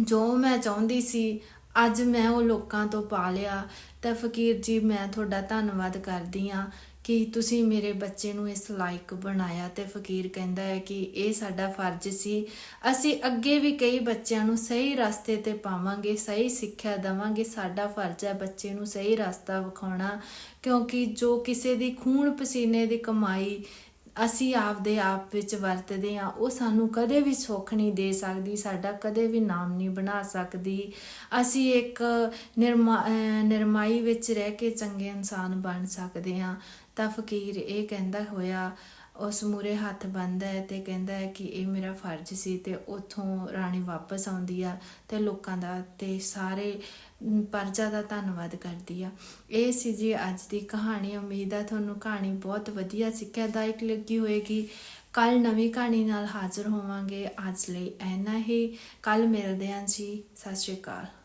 ਜੋ ਮੈਂ ਚਾਹੁੰਦੀ ਸੀ, ਅੱਜ ਮੈਂ ਉਹ ਲੋਕਾਂ ਤੋਂ ਪਾ ਲਿਆ। ਤਾਂ ਫਕੀਰ ਜੀ, ਮੈਂ ਤੁਹਾਡਾ ਧੰਨਵਾਦ ਕਰਦੀ ਆ ਕਿ ਤੁਸੀਂ ਮੇਰੇ ਬੱਚੇ ਨੂੰ ਇਸ ਲਾਇਕ ਬਣਾਇਆ ਤੇ ਫਕੀਰ ਕਹਿੰਦਾ ਹੈ ਕਿ ਇਹ ਸਾਡਾ ਫਰਜ਼ ਸੀ। ਅਸੀਂ ਅੱਗੇ ਵੀ ਕਈ ਬੱਚਿਆਂ ਨੂੰ ਸਹੀ ਰਸਤੇ ਤੇ ਪਾਵਾਂਗੇ, ਸਹੀ ਸਿੱਖਿਆ ਦਵਾਂਗੇ। ਸਾਡਾ ਫਰਜ਼ ਹੈ ਬੱਚੇ ਨੂੰ ਸਹੀ ਰਸਤਾ ਵਿਖਾਉਣਾ, ਕਿਉਂਕਿ ਜੋ ਕਿਸੇ ਦੀ ਖੂਨ ਪਸੀਨੇ ਦੀ ਕਮਾਈ ਅਸੀਂ ਆਪਦੇ ਆਪ ਵਿੱਚ ਵਰਤਦੇ ਆ ਉਹ ਸਾਨੂੰ ਕਦੇ ਵੀ ਸੁੱਖ ਨਹੀਂ ਦੇ ਸਕਦੀ, ਸਾਡਾ ਕਦੇ ਵੀ ਨਾਮ ਨਹੀਂ ਬਣਾ ਸਕਦੀ। ਅਸੀਂ ਇੱਕ ਨਿਰਮਾ ਨਿਰਮਾਈ ਵਿੱਚ ਰਹਿ ਕੇ ਚੰਗੇ ਇਨਸਾਨ ਬਣ ਸਕਦੇ ਆ ਤਾਂ ਫਕੀਰ ਇਹ ਕਹਿੰਦਾ ਹੋਇਆ ਉਸ ਮੂਰੇ ਹੱਥ ਬੰਨ੍ਹਦਾ ਹੈ ਤੇ ਕਹਿੰਦਾ ਹੈ ਕਿ ਇਹ ਮੇਰਾ ਫਰਜ਼ ਸੀ ਤੇ ਉਥੋਂ ਰਾਣੀ ਵਾਪਸ ਆਉਂਦੀ ਆ ਤੇ ਲੋਕਾਂ ਦਾ ਤੇ ਸਾਰੇ ਮ, ਪਰਜਾ ਦਾ ਧੰਨਵਾਦ ਕਰਦੀ ਆ। ਇਹ ਸੀ ਜੀ ਅੱਜ ਦੀ ਕਹਾਣੀ। ਉਮੀਦ ਆ ਤੁਹਾਨੂੰ ਕਹਾਣੀ ਬਹੁਤ ਵਧੀਆ ਸਿੱਖਿਆਦਾਇਕ ਲੱਗੀ ਹੋਏਗੀ ਕੱਲ ਨਵੀਂ ਕਹਾਣੀ ਨਾਲ ਹਾਜ਼ਰ ਹੋਵਾਂਗੇ। ਅੱਜ ਲਈ ਐਨਾ ਹੀ। ਕੱਲ ਮਿਲਦੇ ਹਾਂ ਜੀ। ਸਤਿ ਸ਼੍ਰੀ ਅਕਾਲ।